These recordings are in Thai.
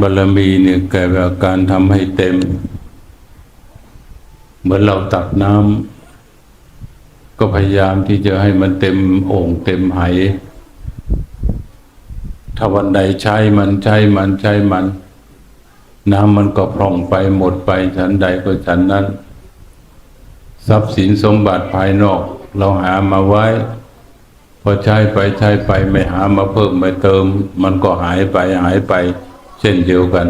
บารมีเนี่ยเกิดจากการทำให้เต็ม เหมือนเราตักน้ำก็พยายามที่จะให้มันเต็มโอ่งเต็มไหถ้าวันใดใช้มันใช้มันใช้มัน น้ำมันก็พร่องไปหมดไปฉันใดก็ฉันนั้น ทรัพย์สินสมบัติภายนอก เราหามาไว้ พอใช้ไปใช้ไปไม่หามาเพิ่มไม่เติม มันก็หายไปหายไป เช่นเดียวกัน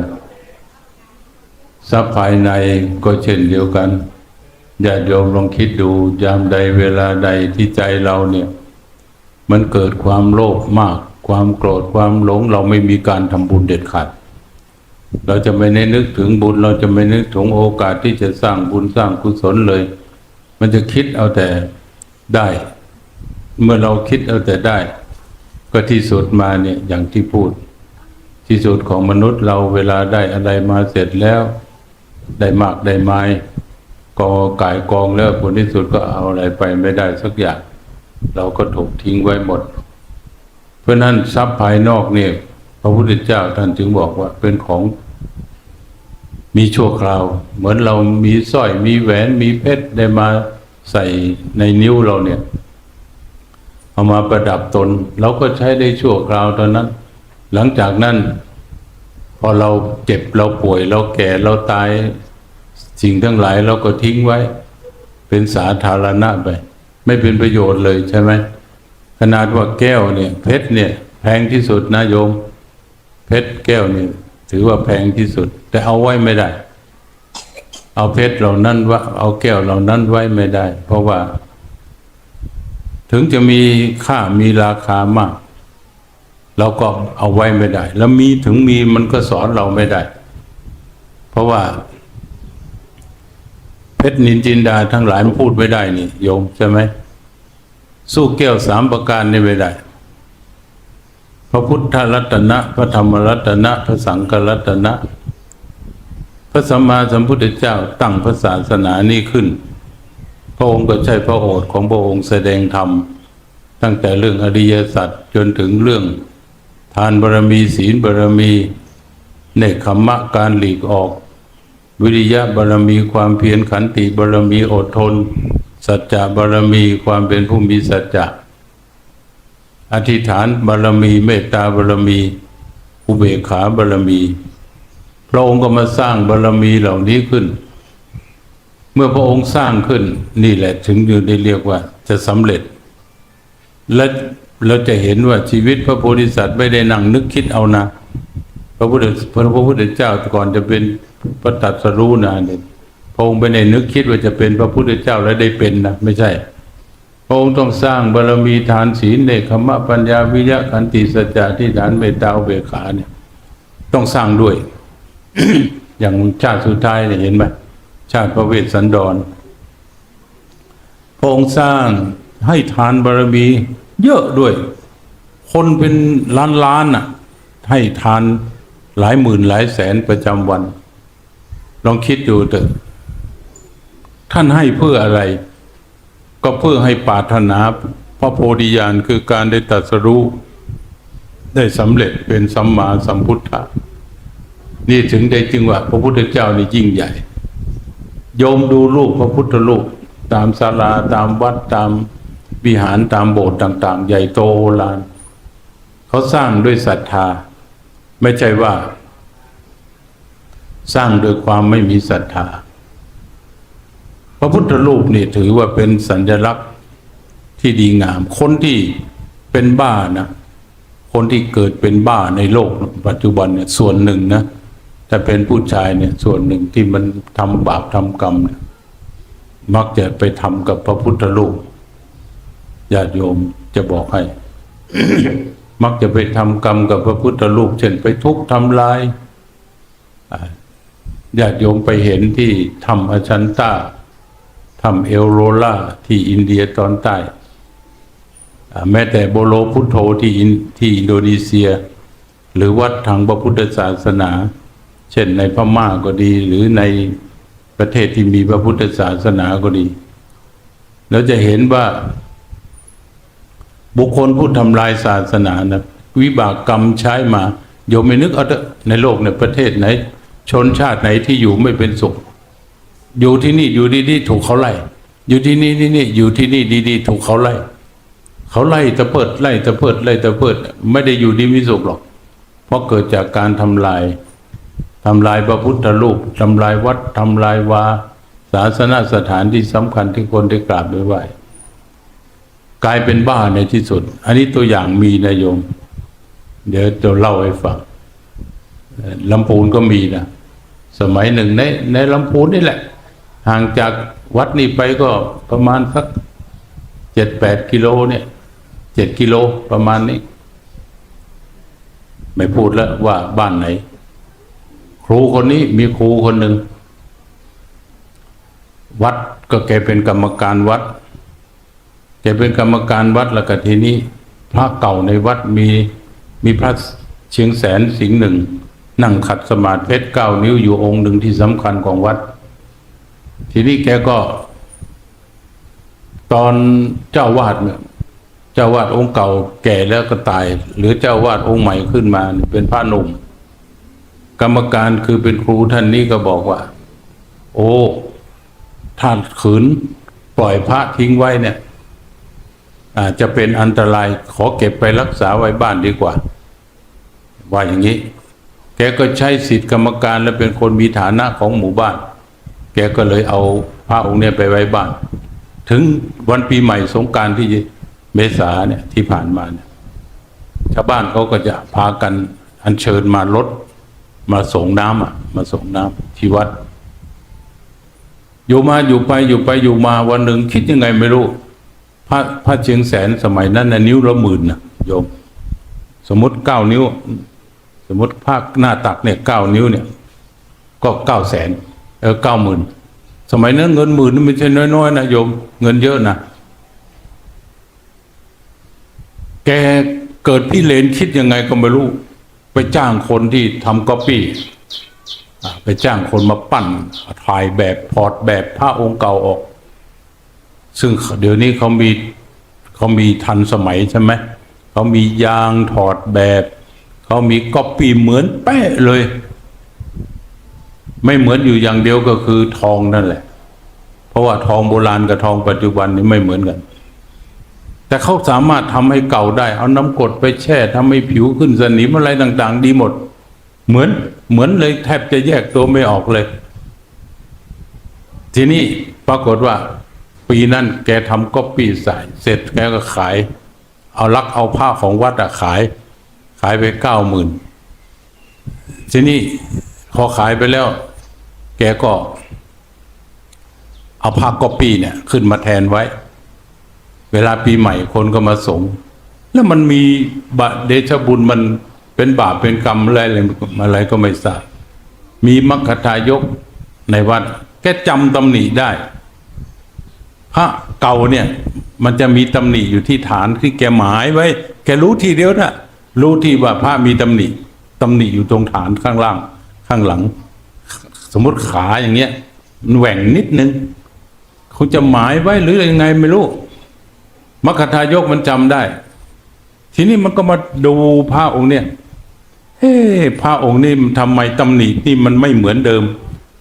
ทรัพย์ภายในก็เช่นเดียวกันญาติโยมลองคิดดูยามใดเวลาใดที่ใจเราเนี่ย มันเกิดความโลภมาก ความโกรธความหลง เราไม่มีการทำบุญเด็ดขาดเราจะไม่ได้นึกถึงบุญ เราจะไม่นึกถึงโอกาสที่จะสร้างบุญสร้างกุศลเลย มันจะคิดเอาแต่ได้ เมื่อเราคิดเอาแต่ได้ ก็ที่สุดมาเนี่ยอย่างที่พูด ที่สุดของมนุษย์เราเวลาได้อะไรมาเสร็จแล้ว ได้มากได้ไม้กอกายกองแล้วผลที่สุดก็เอาอะไรไปไม่ได้สักอย่าง เราก็ถูกทิ้งไว้หมด เพราะนั้นทรัพย์ภายนอกเนี่ยพระพุทธเจ้าท่านจึงบอกว่าเป็นของมีชั่วคราว เหมือนเรามีสร้อยมีแหวนมีเพชรได้มาใส่ในนิ้วเราเนี่ย เอามาประดับตน เราก็ใช้ได้ชั่วคราวเท่านั้น หลังจากนั้น พอเราเจ็บเราป่วยเราแก่เราตาย สิ่งทั้งหลายเราก็ทิ้งไว้ เป็นสาธารณะไป ไม่เป็นประโยชน์เลยใช่ไหมขนาดว่าแก้วเนี่ยเพชรเนี่ยแพงที่สุดนะโยม เพชรแก้วนี่ถือว่าแพงที่สุด แต่เอาไว้ไม่ได้ เอาเพชรเหล่านั้นว่าเอาแก้วเหล่านั้นไว้ไม่ได้ เพราะว่า ถึงจะมีค่ามีราคามาก เราก็เอาไว้ไม่ได้ แล้วมีถึงมีมันก็สอนเราไม่ได้ เพราะว่า เพชรนินจินดาทั้งหลายมันพูดไม่ได้นี่โยมใช่ไหมสู้แก้วสามประการนี่ไม่ได้ พระพุทธรัตนะ พระธรรมรัตนะ พระสังฆรัตนะ พระสัมมาสัมพุทธเจ้าตั้งพระศาสนานี้ขึ้น พระองค์ก็ใช้พระโอษฐ์ของพระองค์แสดงธรรมตั้งแต่เรื่องอริยสัจจนถึงเรื่อง ทานบารมี ศีลบารมีเนคขมมะการหลีกออก วิริยะบารมีความเพียรขันติบารมีอดทน สัจจะบารมีความเป็นผู้มีสัจจะอธิษฐานบารมีเมตตาบารมีอุเบกขาบารมีพระองค์ก็มาสร้างบารมีเหล่านี้ขึ้น เมื่อพระองค์สร้างขึ้นนี่แหละถึงอยู่ได้เรียกว่าจะสำเร็จ และ เราจะเห็นว่าชีวิตพระโพธิสัตว์ไม่ได้นั่งนึกคิดเอานะ พระพุทธพระพุทธเจ้าก่อนจะเป็นพระตัดสรู้นะเนี่ยพระองค์ไม่ได้นึกคิดว่าจะเป็นพระพุทธเจ้าและได้เป็นนะไม่ใช่ พระองค์ต้องสร้างบารมีทานศีลเนคขมะปัญญาวิยะขันติสัจจะที่ฐานเมตตาอเบขาเนี่ยต้องสร้างด้วย อย่างชาติสุดท้ายเนี่ยเห็นไหมชาติพระเวสสันดรพระองค์สร้างให้ทานบารมี เยอะด้วย คนเป็นล้านล้านอะ ให้ทานหลายหมื่นหลายแสนประจำวัน ลองคิดดูเถอะท่านให้เพื่ออะไร ก็เพื่อให้ปาถนาพระโพธิญาณคือการได้ตรัสรู้ได้สำเร็จเป็นสัมมาสัมพุทธะนี่ถึงได้จึงว่า พระพุทธเจ้านี่ยิ่งใหญ่ โยมดูรูปพระพุทธรูปตามศาลาตามวัดตาม วิหารตามโบสถ์ต่าง ๆ ใหญ่โตโอฬารเขาสร้างด้วยศรัทธา ไม่ใช่ว่า สร้างโดยความไม่มีศรัทธา พระพุทธรูปนี่ถือว่าเป็นสัญลักษณ์ที่ดีงาม คนที่เป็นบ้านะ คนที่เกิดเป็นบ้าในโลก ปัจจุบันเนี่ยส่วนหนึ่งนะแต่เป็นผู้ชายเนี่ยส่วนหนึ่งที่มันทำบาปทำกรรมเนี่ยมักจะไปทำกับพระพุทธรูป ญาติโยมจะบอกให้ มักจะไปทำกรรมกับพระพุทธรูปเช่นไปทุบทำลายญาติโยมไปเห็นที่ทำอชันตาทำเอลโรล่าที่อินเดียตอนใต้ แม้แต่โบโลพุทโธที่อินที่อินโดนีเซีย หรือวัดทางพระพุทธศาสนา เช่นในพม่าก็ดี หรือในประเทศที่มีพระพุทธศาสนาก็ดี เราจะเห็นว่า บุคคลผู้ทำลายศาสนานะวิบากกรรมใช้มาโยมไม่นึกเอาในโลกในประเทศไหน ชนชาติไหนที่อยู่ไม่เป็นสุข อยู่ที่นี่อยู่ดีๆถูกเขาไล่อยู่ที่นี่ที่นี่อยู่ที่นี่ดีๆถูกเขาไล่เขาไล่ตะเพิดไล่ตะเพิดไล่ตะเพิดไม่ได้อยู่ดีมีสุขหรอก เพราะเกิดจากการทำลายทำลายพระพุทธรูปทำลายวัดทำลายวาศาสนสถานที่สำคัญที่คนได้กราบได้ไหว กลายเป็นบ้าในที่สุด อันนี้ตัวอย่างมีนะโยม เดี๋ยวจะเล่าให้ฟังลำพูนก็มีนะสมัยหนึ่งในในลำพูนนี่แหละ ห่างจากวัดนี้ไปก็ประมาณสักเจ็ดแปดกิโลเนี่ยเจ็ดกิโลประมาณนี้ ไม่พูดแล้วว่าบ้านไหน ครูคนนี้มีครูคนหนึ่งวัดก็แกเป็นกรรมการวัด แกเป็นกรรมการวัดล้วก็ทีนี้ พระเก่าในวัดมีมีพระเชียงแสนสิงห์หนึ่ง นั่งขัดสมาธิเพชรเก้านิ้วอยู่องค์หนึ่งที่สำคัญของวัด ทีนี้แกก็ ตอนเจ้าวาดเนี่ยเจ้าวาดองค์เก่าแก่แล้วก็ตาย หรือเจ้าวาดองค์ใหม่ขึ้นมาเนี่ยเป็นพระหนุ่ม กรรมการคือเป็นครูท่านนี้ก็บอกว่า โอ้ถ้าขืน ปล่อยพระทิ้งไว้เนี่ย อาจจะเป็นอันตรายขอเก็บไปรักษาไว้บ้านดีกว่า ว่าอย่างนี้ แกก็ใช้สิทธิกรรมการและเป็นคนมีฐานะของหมู่บ้าน แกก็เลยเอาพระองค์เนี่ยไปไว้บ้าน ถึงวันปีใหม่สงการที่เมษาเนี่ยที่ผ่านมาเนี่ยชาวบ้านเขาก็จะพากันอัญเชิญมารถมาส่งน้ำอะมาส่งน้ำที่วัด อยู่มาอยู่ไปอยู่ไปอยู่มาวันหนึ่งคิดยังไงไม่รู้ พระพระเชียงแสนสมัยนั้นนะนิ้วละหมื่นนะโยม สมมติเก้านิ้ว สมมติภาคหน้าตักเนี่ยเก้านิ้วเนี่ย ก็เก้าแสนเออเก้าหมื่นสมัยนั้นเงินหมื่นนี่ไม่ใช่น้อยๆนะโยม เงินเยอะนะแกเกิดพี่เลนคิดยังไงก็ไม่รู้ ไปจ้างคนที่ทำก๊อปปี้ไปจ้างคนมาปั้นถ่ายแบบพอร์ตแบบพระองค์เก่าออก ซึ่งเดี๋ยวนี้เขามีเขามีทันสมัยใช่ไหมเขามียางถอดแบบเขามีก๊อปปี้เหมือนเป๊ะเลย ไม่เหมือนอยู่อย่างเดียวก็คือทองนั่นแหละ เพราะว่าทองโบราณกับทองปัจจุบันนี่ไม่เหมือนกัน แต่เขาสามารถทำให้เก่าได้ เอาน้ำกรดไปแช่ทำให้ผิวขึ้นสนิมอะไรต่าง ๆ ดีหมด เหมือนเหมือนเลยแทบจะแยกตัวไม่ออกเลย ทีนี้ปรากฏว่า ปีนั้นแกทำก๊อปปี้ใส่เสร็จแกก็ขาย เอาลักเอาผ้าของวัดอะขาย ขายไปเก้าหมื่นทีนี้พอขายไปแล้ว แกก็ เอาผ้าก๊อปปี้เนี่ย ขึ้นมาแทนไว้ เวลาปีใหม่คนก็มาสงแล้วมันมีบะเดชบุญมันเป็นบาปเป็นกรรมอะไรอะไรอะไรก็ไม่ทราบมีมัคคทายกในวัดแกจำตำหนิได้ พระเก่าเนี่ย มันจะมีตำหนิอยู่ที่ฐานที่แกหมายไว้ แกรู้ทีเดียวนะรู้ที่ว่าพระมีตำหนิตำหนิอยู่ตรงฐานข้างล่าง ข้างหลัง สมมติขาอย่างเงี้ยมันแหว่งนิดนึงเขาจะหมายไว้หรือยังไงไม่รู้มรรคทายกมันจำได้ ทีนี้มันก็มาดูพระองค์เนี่ยเฮ้พระองค์นี่ทำไมตำหนินี่มันไม่เหมือนเดิม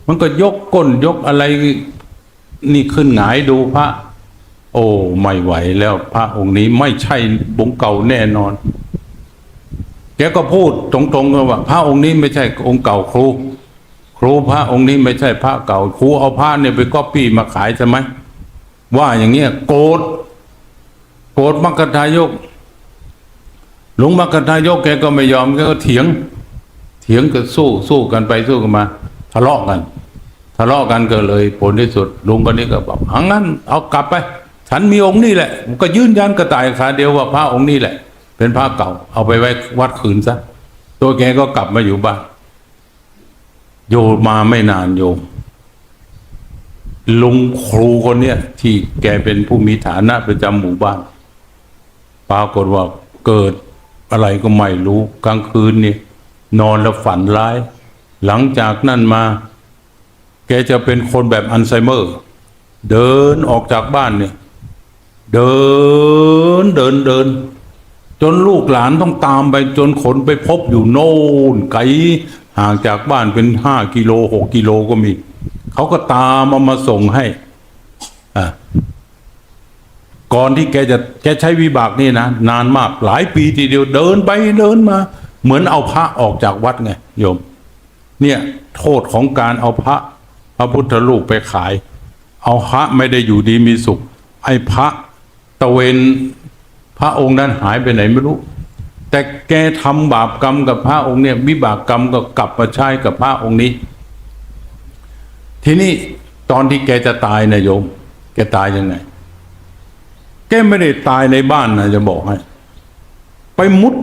มันก็ยกก้นยกอะไร นี่ขึ้นหงายดูพระ โอ้ไม่ไหวแล้วพระองค์นี้ไม่ใช่บงเก่าแน่นอนแกก็พูดตรงๆเลยว่า พระองค์นี้ไม่ใช่องค์เก่าครู ครูพระองค์นี้ไม่ใช่พระเก่า ครูเอาพระเนี่ยไปก๊อปปี้มาขายใช่ไหมว่าอย่างเงี้ยโกรธโกรธมัคคทายกหลวงมัคคทายกแกก็ไม่ยอมแกก็เถียง เถียงกันสู้สู้กันไปสู้กันมา ทะเลาะกัน ทะเลาะกันก็เลยผลที่สุดลุงคนนี้ก็บอกอังั้นเอากลับไป ฉันมีองค์นี่แหละก็ยืนยันกระต่ายขาเดียวว่าพระองค์นี้แหละ เป็นพระเก่า เอาไปไว้วัดคืนซะตัวแกก็กลับมาอยู่บ้านโยมมาไม่นานโยมลุงครูคนเนี้ยที่แกเป็นผู้มีฐานะประจำหมู่บ้าน ปรากฏว่าเกิดอะไรก็ไม่รู้กลางคืนนี่นอนแล้วฝันร้าย หลังจากนั้นมา แกจะเป็นคนแบบอัลไซเมอร์ เดินออกจากบ้านเนี่ย เดินเดินเดิน จนลูกหลานต้องตามไปจนขนไปพบอยู่โน่นไกลห่างจากบ้านเป็นห้ากิโลหกกิโลก็มี เขาก็ตามมามาส่งให้อ่าก่อนที่แกจะแกใช้วิบากนี่นะนานมากหลายปีทีเดียวเดินไปเดินมา เหมือนเอาพระออกจากวัดไงโยม เนี่ย โทษของการเอาพระ พระพุทธรูปไปขาย เอาพระไม่ได้อยู่ดีมีสุข ไอ้พระตะเวนพระองค์นั้นหายไปไหนไม่รู้ แต่แกทำบาปกรรมกับพระองค์เนี่ยวิบากกรรมก็กลับมาใช้กับพระองค์นี้ ทีนี้ตอนที่แกจะตายนะโยม แกตายยังไง แกไม่ได้ตายในบ้านนะจะบอกให้ ไปมุด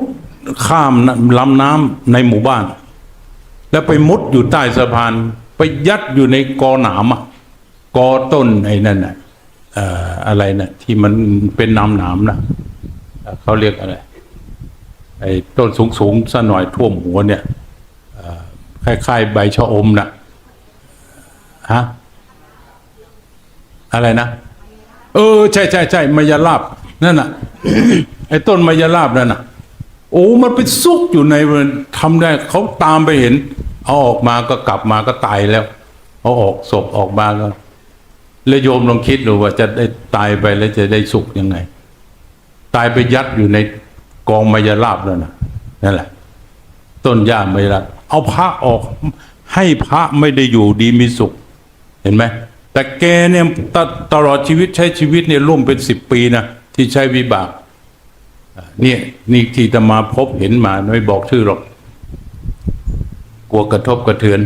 ข้ามลำน้ำในหมู่บ้าน แล้วไปมุดอยู่ใต้สะพาน ไปยัดอยู่ในกอหนามอะกอต้นไอ้นั่นน่ะอ่ออะไรนะที่มันเป็นน้ำหนามนะเขาเรียกอะไรไอ้ต้นสูงสูงๆซะหน่อยท่วมหัวเนี่ยคล้ายๆใบชะอมนะฮะอะไรนะเออใช่ใช่ใช่มายาลาบนั่นน่ะ ไอ้ต้นมายาลาบนั่นน่ะ โอ้มันไปซุกอยู่ในมันทำได้เขาตามไปเห็น เอาออกมาก็กลับมาก็ตายแล้วเอาออกศพออกมาก็แล้วโยมลองคิดดูว่าจะได้ตายไปแล้วจะได้สุขยังไง ตายไปยัดอยู่ในกองมายาลาบแล้วนะนั่นแหละ ต้นหญ้ามายาลาบเอาพระออกให้พระไม่ได้อยู่ดีมีสุข เห็นไหมแต่แกเนี่ยตตลอดชีวิตใช้ชีวิตเนี่ยร่วมเป็นสิบปีนะที่ใช้วิบากเนี่ยนี่ที่จะมาพบเห็นมาไม่บอกชื่อหรอก ลัวกระทบกระเทือน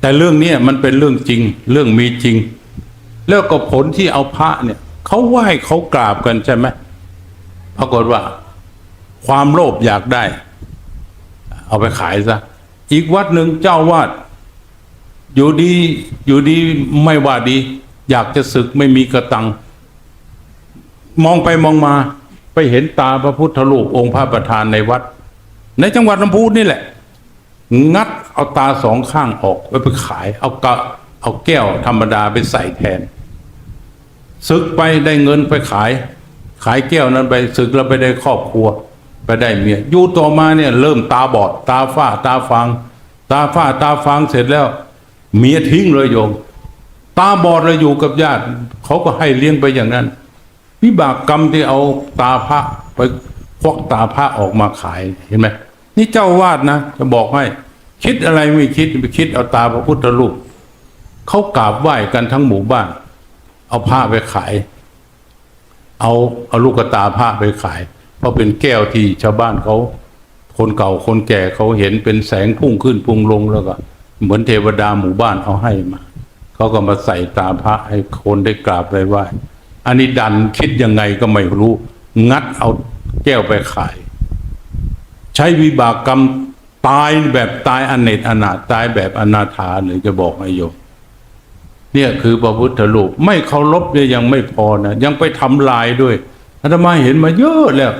แต่เรื่องนี้มันเป็นเรื่องจริง เรื่องมีจริง แล้วก็ผลที่เอาพระเนี่ยเขาไหว้เขากราบกันใช่ไหมปรากฏว่า ความโลภอยากได้ เอาไปขายซะอีกวัดหนึ่งเจ้าวาดอยู่ดีอยู่ดีไม่ว่าดี อยากจะศึกไม่มีกระตัง มองไปมองมาไปเห็นตาพระพุทธรูปองค์พระประธานในวัด ในจังหวัดลำพูนนี่แหละ งัดเอาตาสองข้างออกไว้ไปขาย เอากะเอาแก้วธรรมดาไปใส่แทนศึกไปได้เงินไปขาย ขายแก้วนั้นไปศึกแล้วไปได้ครอบครัว ไปได้เมียอยู่ต่อมาเนี่ยเริ่มตาบอด ตาฝ้าตาฟางตาฝ้าตาฟางเสร็จแล้ว เมียทิ้งเลยโยมตาบอดเลยอยู่กับญาติเขาก็ให้เลี้ยงไปอย่างนั้นวิบากกรรมที่เอาตาพระไปควักตาพระออกมาขายเห็นไหม นี่เจ้าวาดนะจะบอกให้ คิดอะไรไม่คิดไปคิดเอาตาพระพุทธรูปเขากราบไหว้กันทั้งหมู่บ้าน เอาผ้าไปขาย เอาเอาลูกตาผ้าไปขาย เพราะเป็นแก้วที่ชาวบ้านเขาคนเก่าคนแก่เขาเห็นเป็นแสงพุ่งขึ้นพุ่งลงแล้วก็เหมือนเทวดาหมู่บ้านเอาให้มาเขาก็มาใส่ตาพระให้คนได้กราบได้ไหว้อันนี้ดันคิดยังไงก็ไม่รู้ งัดเอาแก้วไปขาย ใช้วิบากกรรมตายแบบตายอเนจอนาตายแบบอนาถาหรือจะบอกให้โยมเนี่ยคือพระพุทธรูปไม่เคารพเนี่ยยังไม่พอนะยังไปทำลายด้วยอาตมาเห็นมาเยอะแล้ว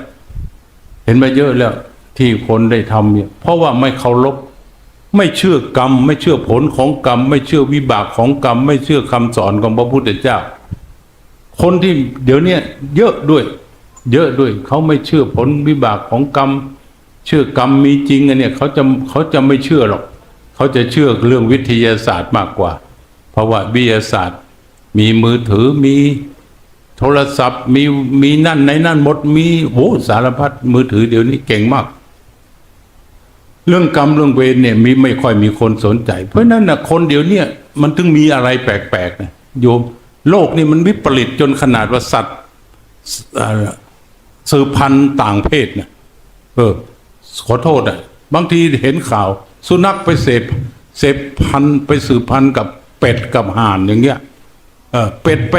เห็นมาเยอะแล้ว ที่คนได้ทำเนี่ยเพราะว่าไม่เคารพไม่เชื่อกรรม ไม่เชื่อผลของกรรม ไม่เชื่อวิบากของกรรม ไม่เชื่อคำสอนของพระพุทธเจ้า คนที่เดี๋ยวเนี้ยเยอะด้วย เยอะด้วย เขาไม่เชื่อผลวิบากของกรรม เชื่อกรรมมีจริงอันเนี่ยเขาจะเขาจะไม่เชื่อหรอก เขาจะเชื่อเรื่องวิทยาศาสตร์มากกว่า เพราะว่าวิทยาศาสตร์ มีมือถือมีโทรศัพท์มีมีนั่นในนั่นหมดมีโหสารพัดมือถือเดี๋ยวนี้เก่งมาก เรื่องกรรมเรื่องเวรเนี่ยมีไม่ค่อยมีคนสนใจ เพราะนั้นนะคนเดี๋ยวนี้มันถึงมีอะไรแปลกๆนะโยมโลกนี่มันวิปริตจนขนาดว่าสัตว์สืบพันธุ์ต่างเพศนะเออ ขอโทษอะบางทีเห็นข่าว สุนัขไปเสพเสพพันไปสืบพันกับเป็ดกับห่านอย่างเงี้ยเออเป็ดไป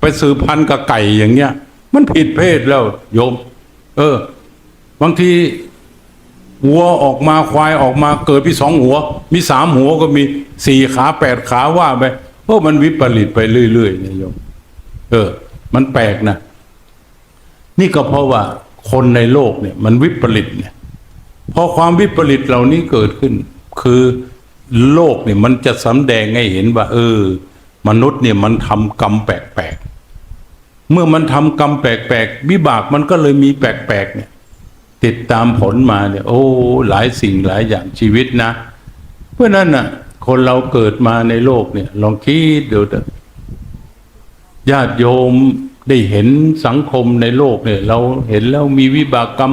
ไปสืบพันกับไก่อย่างเงี้ย มันผิดเพศแล้วโยม เออ บางทีวัวออกมาควายออกมาเกิดมีสองหัว มีสามหัวก็มีสี่ขาแปดขาว่าไปเพราะมันวิปริตไปเรื่อยๆเนี่ยโยม เออ มันแปลกนะ นี่ก็เพราะว่าคนในโลกเนี่ย มันวิปริตเนี่ย พอความวิปริตเหล่านี้เกิดขึ้น คือโลกเนี่ยมันจะสำแดงให้เห็นว่า เออ มนุษย์เนี่ยมันทำกรรมแปลกๆเมื่อมันทำกรรมแปลกๆวิบากมันก็เลยมีแปลกๆเนี่ย ติดตามผลมาเนี่ย โอ้ หลายสิ่งหลายอย่างชีวิตนะ เพราะนั้นน่ะ คนเราเกิดมาในโลกเนี่ย ลองคิดดูเถอะญาติโยมได้เห็นสังคมในโลกเนี่ย เราเห็นแล้วมีวิบากกรรม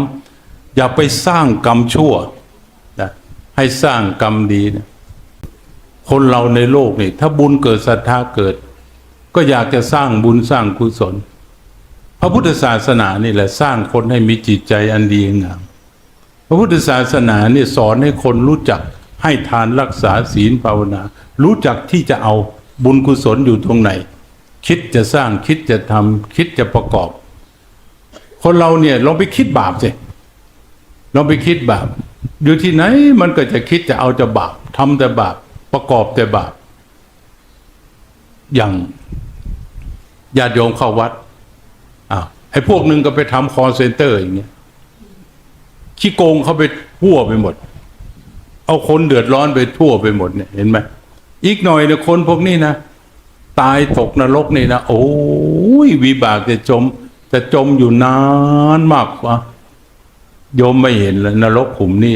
อย่าไปสร้างกรรมชั่วนะให้สร้างกรรมดีนะคนเราในโลกนี่ถ้าบุญเกิดศรัทธาเกิด ก็อยากจะสร้างบุญสร้างกุศล พระพุทธศาสนานี่แหละสร้างคนให้มีจิตใจอันดีงามพระพุทธศาสนาเนี่ยสอนให้คนรู้จักให้ทานรักษาศีลภาวนา รู้จักที่จะเอาบุญกุศลอยู่ตรงไหน คิดจะสร้างคิดจะทำคิดจะประกอบ คนเราเนี่ยลองไปคิดบาปสิ ลองไปคิดบาปอยู่ที่ไหนมันก็จะคิดจะเอาจะบาปทำแต่บาปประกอบแต่บาปอย่างญาติโยมเข้าวัดอ้าวไอ้พวกหนึ่งก็ไปทำคอนเซนเตอร์อย่างเงี้ยขี้โกงเขาไปทั่วไปหมด เอาคนเดือดร้อนไปทั่วไปหมดเนี่ยเห็นไหมอีกหน่อยเนี่ยคนพวกนี้นะตายตกนรกนี่นะโอ้ยวิบากจะจม จะจมอยู่นานมากว่ะ โยมไม่เห็นเลยนรกขุมนี่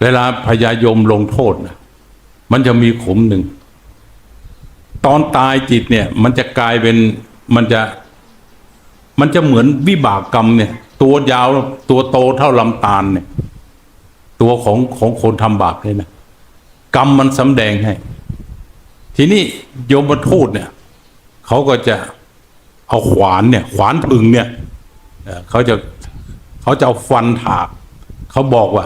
เวลาพญายมลงโทษนะมันจะมีขุมหนึ่ง ตอนตายจิตเนี่ย มันจะกลายเป็นมันจะ มันจะเหมือนวิบากกรรมเนี่ย ตัวยาวตัวโตเท่าลำตาลเนี่ย ตัวของของคนทำบาปเลยนะกรรมมันสำแดงให้ ทีนี้โยมทูตเนี่ย เขาก็จะเอาขวานเนี่ย ขวานพึงเนี่ย เขาจะเขาจะเอาฟันถากเขาบอกว่า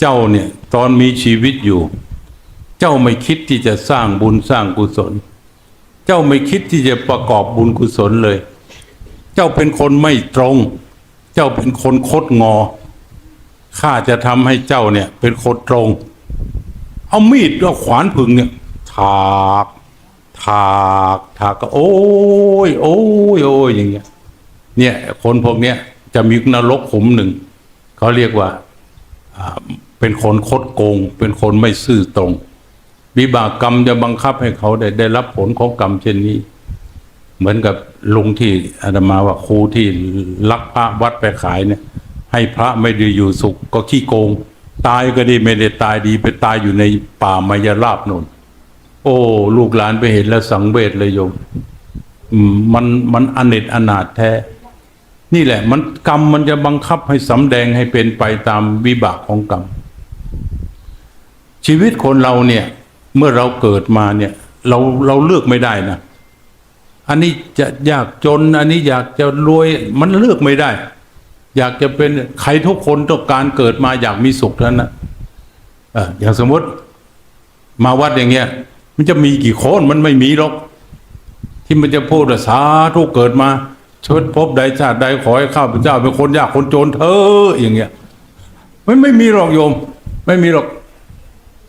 เจ้าเนี่ยตอนมีชีวิตอยู่ เจ้าไม่คิดที่จะสร้างบุญสร้างกุศล เจ้าไม่คิดที่จะประกอบบุญกุศลเลย เจ้าเป็นคนไม่ตรง เจ้าเป็นคนคดงอข้าจะทำให้เจ้าเนี่ย เป็นคนตรง เอามีดเอาขวานผึ่งเนี่ยถากถากถากก็โอ้ยโอ้ยโอ้ยอย่างเงี้ย เนี่ยคนพวกเนี้ยจะมีนรกขุมหนึ่ง เขาเรียกว่าเป็นคนคดโกง เป็นคนไม่ซื่อตรงวิบากกรรมจะบังคับให้เขาได้ได้รับผลของกรรมเช่นนี้ เหมือนกับลุงที่อาตมาว่าครูที่ลักพระวัดไปขายเนี่ย ให้พระไม่ได้อยู่สุขก็ขี้โกง ตายก็ดีไม่ได้ตายดีไปตายอยู่ในป่ามายราบนนโอ้ ลูกหลานไปเห็นแล้วสังเวชเลยโยมมมันมันอเนจอนาถแท้ นี่แหละ มันกรรมมันจะบังคับให้สำแดงให้เป็นไปตามวิบากของกรรม ชีวิตคนเราเนี่ย เมื่อเราเกิดมาเนี่ย เราเราเลือกไม่ได้นะ อันนี้จะอยากจน อันนี้อยากจะรวยมันเลือกไม่ได้ อยากจะเป็นใครทุกคนต้องการเกิดมาอยากมีสุขนั้นนะเอออย่างสมมติมาวัดอย่างเงี้ย มันจะมีกี่คนมันไม่มีหรอก ที่มันจะพูดว่าสาธุเกิดมา ชดพบใดชาติใดขอให้ข้าพเจ้าเป็นคนยากคนจนเธออย่างเงี้ยมันไม่มีหรอกโยม ไม่มีหรอก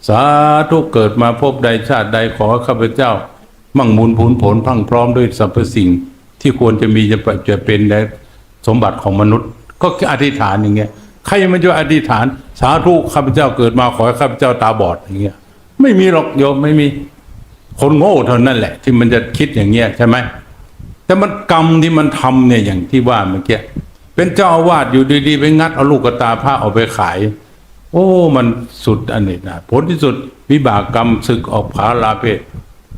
สาธุเกิดมาพบใดชาติใดขอให้ข้าพเจ้า มั่งมูลผลผลพังพร้อมด้วยสรรพสิ่งที่ควรจะมีจะจะเป็นในสมบัติของมนุษย์ ก็อธิษฐานอย่างเงี้ยใครมันจะอธิษฐาน สาธุข้าพเจ้าเกิดมาขอให้ข้าพเจ้าตาบอดอย่างเงี้ยไม่มีหรอกโยมไม่มี คนโง่เท่านั้นแหละ ที่มันจะคิดอย่างเงี้ยใช่ไหม แต่มันกรรมที่มันทำเนี่ยอย่างที่ว่าเมื่อกี้เป็นเจ้าอาวาสอยู่ดีๆไปงัดเอาลูกกระตาผ้าเอาไปขาย โอ้ มันสุดอันนี้นะผลที่สุดวิบากกรรมศึกออกผาลาเพศ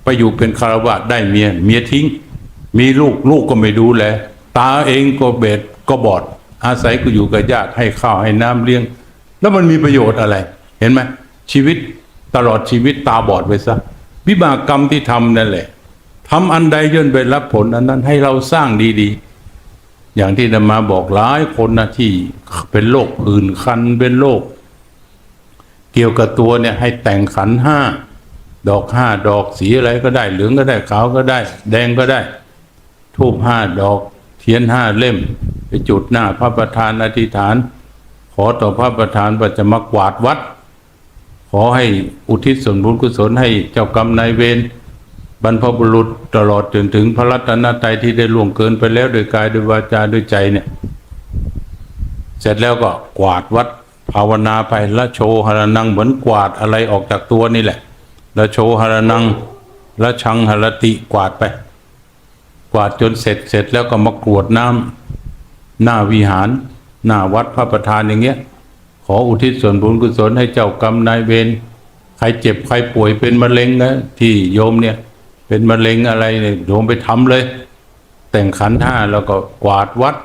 ไปอยู่เป็นคารวะได้เมียเมียทิ้ง มีลูกลูกก็ไม่ดูแลตาเองก็เบ็ดก็บอด อาศัยก็อยู่กับญาติให้ข้าวให้น้ำเลี้ยง แล้วมันมีประโยชน์อะไร เห็นไหมชีวิตตลอดชีวิตตาบอดไปซะวิบากกรรมที่ทำนั่นแหละ ทำอันใดย่นไปรับผลอันนั้นให้เราสร้างดีๆ อย่างที่นำมาบอกหลายคนนะที่เป็นโรคผื่นคันเป็นโรคเกี่ยวกับตัวเนี่ยให้แต่งขันห้าดอกห้าดอกสีอะไรก็ได้ เหลืองก็ได้ขาวก็ได้ แดงก็ได้ทูบห้าดอก เทียนห้าเล่ม ไปจุดหน้าพระประธานอธิษฐาน ขอต่อพระประธานว่าจะมากวาดวัด ขอให้อุทิศส่วนบุญกุศลให้เจ้ากรรมนายเวร บรรพบุรุษตลอดจนถึงพระรัตนตรัยที่ได้ล่วงเกินไปแล้วโดยกายโดยวาจาด้วยใจเนี่ย เสร็จแล้วก็กวาดวัดภาวนาไปละโชหรนังเหมือนกวาดอะไรออกจากตัวนี่แหละละโชหรนังละชังหรติกวาดไป กวาดจนเสร็จเสร็จแล้วก็มากรวดน้ำหน้าวิหาร หน้าวัดพระประธานอย่างเงี้ย ขออุทิศส่วนบุญกุศลให้เจ้ากรรมนายเวรใครเจ็บใครป่วยเป็นมะเร็งนะที่โยมเนี่ย เป็นมะเร็งอะไรเนี่ยโยมไปทำเลย แต่งขันห้าแล้วก็กวาดวัด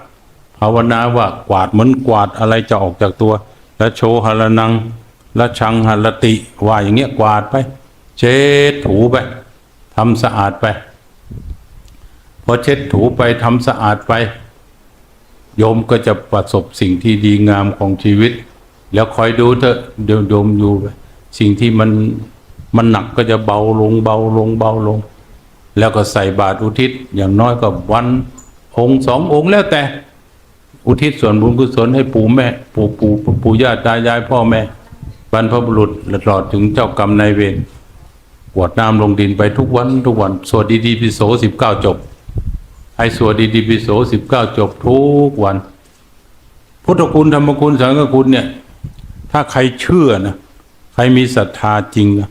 ภาวนาว่ากวาดเหมือนกวาดอะไรจะออกจากตัวและโชหรนังและชังหรติ ว่าอย่างเงี้ยกวาดไป เช็ดถูไปทำสะอาดไปพอเช็ดถูไปทำสะอาดไป โยมก็จะประสบสิ่งที่ดีงามของชีวิต แล้วคอยดูเถอะเดี๋ยวโยมอยู่ไปสิ่งที่มันมันหนักก็จะเบาลงเบาลงเบาลง แล้วก็ใส่บาตรอุทิศอย่างน้อยก็วันองค์สององค์แล้วแต่ อุทิศส่วนบุญกุศลให้ปู่แม่ ปู่ปู่ปู่ย่าตายายพ่อแม่บรรพบุรุษตลอดถึงเจ้ากรรมนายเวรกวดน้ำลงดินไปทุกวันทุกวันสวดดีดีพิโสสิบเก้าจบ ให้สวดดีดีพิโสสิบเก้าจบทุกวัน พุทธคุณธรรมคุณสังฆคุณเนี่ย ถ้าใครเชื่อนะ ใครมีศรัทธาจริงนะ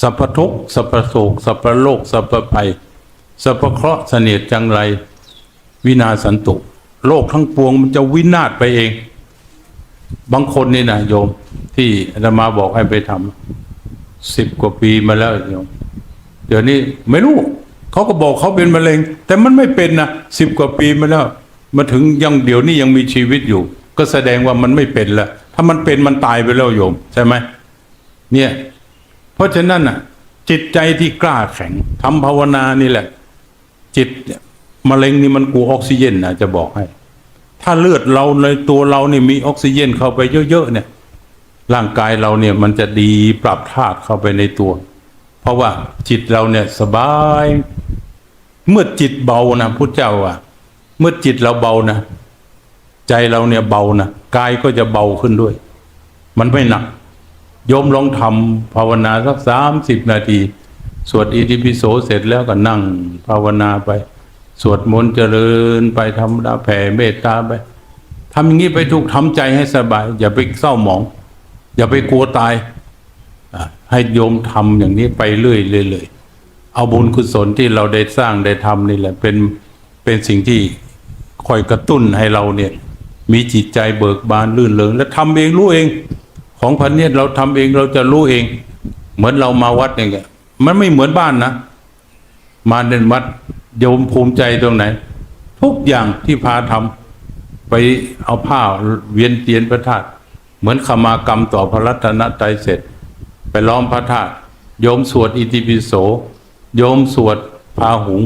สัพพทุกสัพพโศกสัพพโลกสัพพภัยสัพพเคราะห์เสนียดจังไร วินาศสันตุ โลกทั้งปวงมันจะวินาศไปเอง บางคนนี่นะโยม ที่อาตมาบอกให้ไปทำสิบกว่าปีมาแล้วโยมเดี๋ยวนี้ไม่รู้เขาก็บอกเขาเป็นมะเร็ง แต่มันไม่เป็นนะสิบกว่าปีมาแล้วมาถึงยังเดี๋ยวนี้ยังมีชีวิตอยู่ ก็แสดงว่ามันไม่เป็นล้วถ้ามันเป็นมันตายไปแล้วโยม ใช่ไหมเนี่ย ราะฉะนั้นอะ จิตใจที่กล้าแข็งทำภาวนานี่แหละ จิตมะเร็งนี่มันกลัวออกซิเจนนะจะบอกให้ ถ้าเลือดเราในตัวเราเนี่ยมีออกซิเจนเข้าไปเยอะๆเนี่ย ร่างกายเราเนี่ยมันจะดีปรับธาตุเข้าไปในตัว เพราะว่าจิตเราเนี่ยสบาย เมื่อจิตเบานะพุทธเจ้าว่าเมื่อจิตเราเบานะ ใจเราเนี่ยเบานะกายก็จะเบาขึ้นด้วย มันไม่หนัก โยมลองทำภาวนาสักสามสิบนาที สวดอิติปิโสเสร็จแล้วก็นั่งภาวนาไป สวดมนต์เจริญไปทำดาแผ่เมตตาไปทำอย่างนี้ไปทุกทำใจให้สบาย อย่าไปเศร้าหมอง อย่าไปกลัวตายให้โยมทำอย่างนี้ไปเรื่อยๆเลยเอาบุญกุศลที่เราได้สร้างได้ทำนี่แหละเป็นเป็นสิ่งที่คอยกระตุ้นให้เราเนี่ย มีจิตใจเบิกบานลื่นเริงและทำเองรู้เอง ของพันเนี่ยเราทำเองเราจะรู้เอง เหมือนเรามาวัดอย่างเงี้ยมันไม่เหมือนบ้านนะ มาเดินวัดโยมภูมิใจตรงไหน ทุกอย่างที่พาทำไปเอาผ้าเวียนเตียนพระธาตุเหมือนขมากรรมต่อพระรัตนตรัยเสร็จ ไปล้อมพระธาตุโยมสวดอิติปิโส โยมสวดพาหุง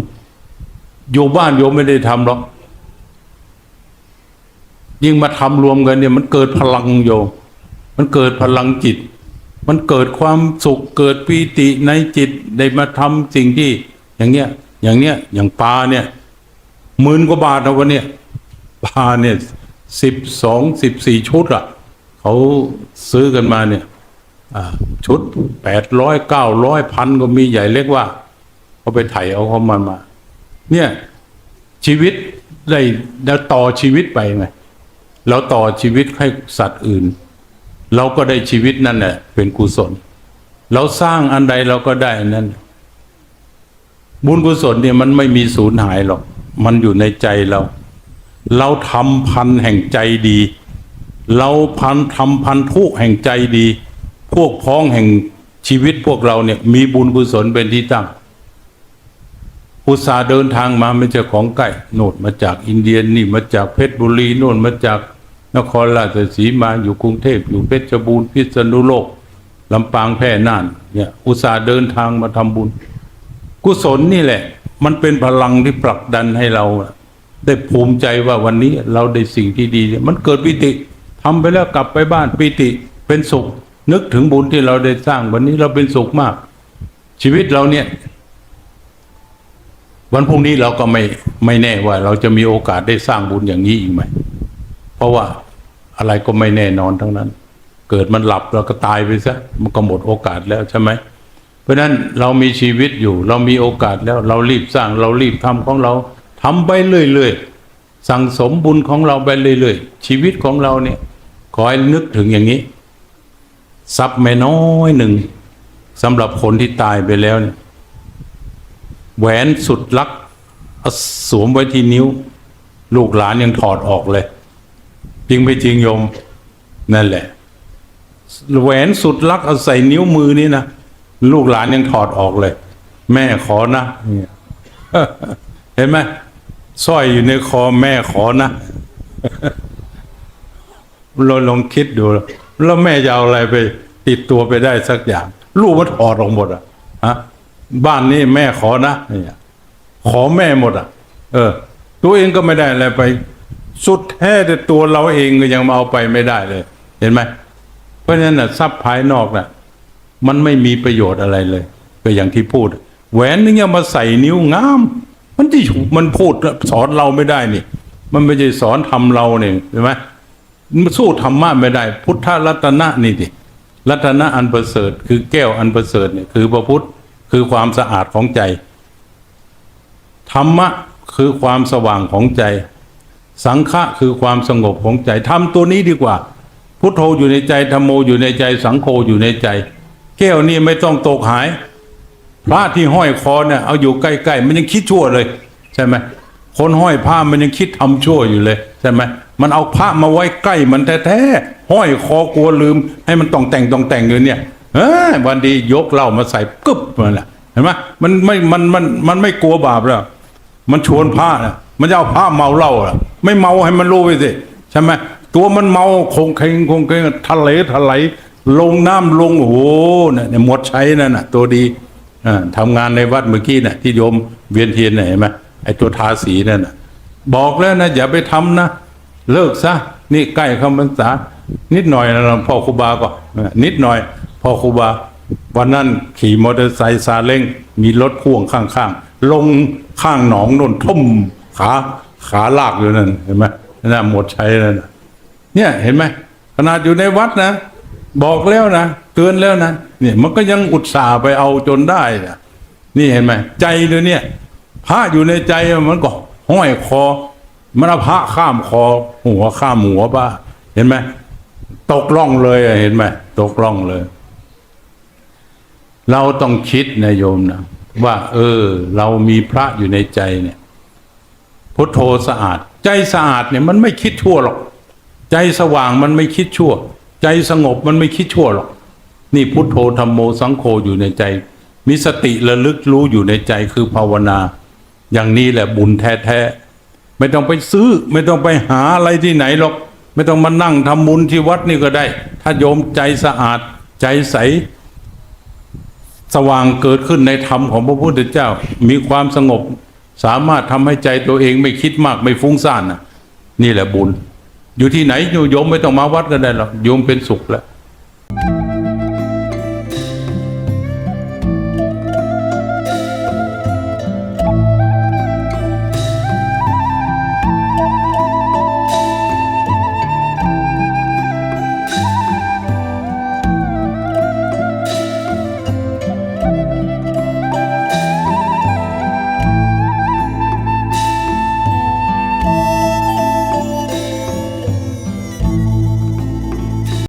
อยู่บ้านโยมไม่ได้ทำหรอกยิ่งมาทำรวมกันเนี่ยมันเกิดพลังโยม มันเกิดพลังจิต มันเกิดความสุขเกิดปีติในจิตได้มาทำสิ่งที่ อย่างเงี้ย อย่างเนี้ยอย่างปลาเนี่ยหมื่นกว่าบาทนะวันเนี้ยปลาเนี่ยสิบสองสิบสี่ชุดอะเขาซื้อกันมาเนี่ยชุดแปดร้อยเก้าร้อยพันก็มีใหญ่เล็กว่าเขาไปไถเอาเขามามา เนี่ยชีวิตได้ได้ต่อชีวิตไปไงเราต่อชีวิตให้สัตว์อื่น เราก็ได้ชีวิตนั่นแหละเป็นกุศล เราสร้างอันใดเราก็ได้นนั้นบุญกุศลเนี่ยมันไม่มีสูญหายหรอก มันอยู่ในใจเรา เราทำพันแห่งใจดี เราพันทำพันธุแห่งใจดี พวกพ้องแห่งชีวิตพวกเราเนี่ย มีบุญกุศลเป็นที่ตั้งอุตสาเดินทางมาไม่ใช่ของใกล้โน่นมาจากอินเดียนี่มาจากเพชรบุรีโน่นมาจาก นครราชสีมาอยู่กรุงเทพอยู่เพชรบูรณ์พิษณุโลกลำปางแพร่น่านเนี่ยอุตส่าห์เดินทางมาทำบุญ กุศลนี่แหละ มันเป็นพลังที่ผลักดันให้เรา ได้ภูมิใจว่าวันนี้เราได้สิ่งที่ดี มันเกิดปิติทำไปแล้วกลับไปบ้านปิติเป็นสุข นึกถึงบุญที่เราได้สร้างวันนี้เราเป็นสุขมาก ชีวิตเราเนี่ย วันพรุ่งนี้เราก็ไม่ไม่แน่ว่า เราจะมีโอกาสได้สร้างบุญอย่างนี้อีกไหม เพราะว่า อะไรก็ไม่แน่นอนทั้งนั้น เกิดมันหลับเราก็ตายไปซะมันก็หมดโอกาสแล้วใช่ไหมเพราะนั้นเรามีชีวิตอยู่ เรามีโอกาสแล้วเรารีบสร้างเรารีบทำของเราทำไปเรื่อยๆสั่งสมบุญของเราไปเรื่อยๆชีวิตของเราเนี่ยขอให้นึกถึงอย่างนี้ทรัพย์ไม่น้อยหนึ่งสำหรับคนที่ตายไปแล้วเนี่ยแหวนสุดลักสวมไว้ที่นิ้ว ลูกหลานยังถอดออกเลย จริงไปจริงโยม นั่นแหละแหวนสุดลักเอาใส่นิ้วมือนี่นะลูกหลานยังถอดออกเลย แม่ขอนะเนี่ยเห็นไหมสร้อยอยู่ในคอแม่ขอนะเราลองคิดดู แล้วแม่จะเอาอะไรไป ติดตัวไปได้สักอย่าง ลูกมันถอดออกหมดอะฮะบ้านนี้แม่ขอนะเนี่ยขอแม่หมดอะ เออ ตัวเองก็ไม่ได้อะไรไป สุดแท้แต่ตัวเราเองก็ยังมาเอาไปไม่ได้เลย เห็นไหมเพราะฉะนั้นน่ะทรัพย์ภายนอกน่ะ มันไม่มีประโยชน์อะไรเลย ก็อย่างที่พูด แหวนนึงยังมาใส่นิ้วงาม มันที่มันพูดสอนเราไม่ได้นี่ มันไม่ใช่สอนทำเราเนี่ยใช่ไหมมันสู้ธรรมะไม่ได้ พุทธรัตนะนี่ดิรัตนะอันประเสริฐ คือแก้วอันประเสริฐเนี่ยคือพระพุทธคือความสะอาดของใจ ธรรมะคือความสว่างของใจ สังฆะคือความสงบของใจทำตัวนี้ดีกว่า พุทโธอยู่ในใจธรรมโมอยู่ในใจ สังโฆอยู่ในใจ แก้วนี่ไม่ต้องตกหาย พระที่ห้อยคอเนี่ยเอาอยู่ใกล้ๆมันยังคิดชั่วเลย ใช่ไหมคนห้อยผ้ามันยังคิดทำชั่วอยู่เลยใช่ไหมมันเอาพระมาไว้ใกล้มันแท้ๆห้อยคอกลัวลืม ให้มันต้องแต่งต้องแต่งอยู่เนี่ยเออวันดียกเหล้ามาใส่กึบมันแหละเห็นไหมมันไม่มันมันมันไม่กลัวบาปแล้ว มันชวนพระนะ มันจะเอาพระเมาเหล้าล่ะ ไม่เมาให้มันรู้ไปสิใช่ไหมตัวมันเมาคงเคงคงเคงทะเลทะไหลลงน้ำลงโอ้โหเนี่ยหมดใช้นั่นน่ะ ตัวดีอ่าทำงานในวัดเมื่อกี้น่ะ ที่โยมเวียนเทียนน่ะเห็นไหมไอ้ตัวทาสีนั่นน่ะ บอกแล้วนะอย่าไปทำนะเลิกซะนี่ใกล้คำพรรษา นิดหน่อยนะพ่อครูบาก็เออนิดหน่อยพ่อครูบา วันนั้นขี่มอเตอร์ไซค์ซาเล้งมีรถพ่วงข้างๆลงข้างหนองนนทุ่ม ขาขาลากอยู่นั่นเห็นไหมน่าหมดใช้แล้วนะเนี่ยเห็นไหมขนาดอยู่ในวัดนะ บอกแล้วนะเตือนแล้วนะเนี่ยมันก็ยังอุตส่าห์ไปเอาจนได้นะนี่เห็นไหมใจเดี๋ยวนี้พระอยู่ในใจมันก็ห้อยคอ มันเอาพระข้ามคอ หัวข้ามหัวบ้าเห็นไหมตกล่องเลยเห็นไหมตกล่องเลย เราต้องคิดนะโยมนะว่า เออ เรามีพระอยู่ในใจเนี่ย พุทโธสะอาด ใจสะอาดเนี่ยมันไม่คิดชั่วหรอก ใจสว่างมันไม่คิดชั่ว ใจสงบมันไม่คิดชั่วหรอก นี่พุทโธธรรมโมสังโฆอยู่ในใจ มีสติระลึกรู้อยู่ในใจคือภาวนา อย่างนี้แหละบุญแท้ๆไม่ต้องไปซื้อ ไม่ต้องไปหาอะไรที่ไหนหรอก ไม่ต้องมานั่งทำบุญที่วัดนี่ก็ได้ ถ้าโยมใจสะอาด ใจใสสว่างเกิดขึ้นในธรรมของพระพุทธเจ้า มีความสงบ สามารถทำให้ใจตัวเองไม่คิดมากไม่ฟุ้งซ่านนะนี่แหละบุญ อยู่ที่ไหนโยมไม่ต้องมาวัดก็ได้หรอกโยมเป็นสุขแล้ว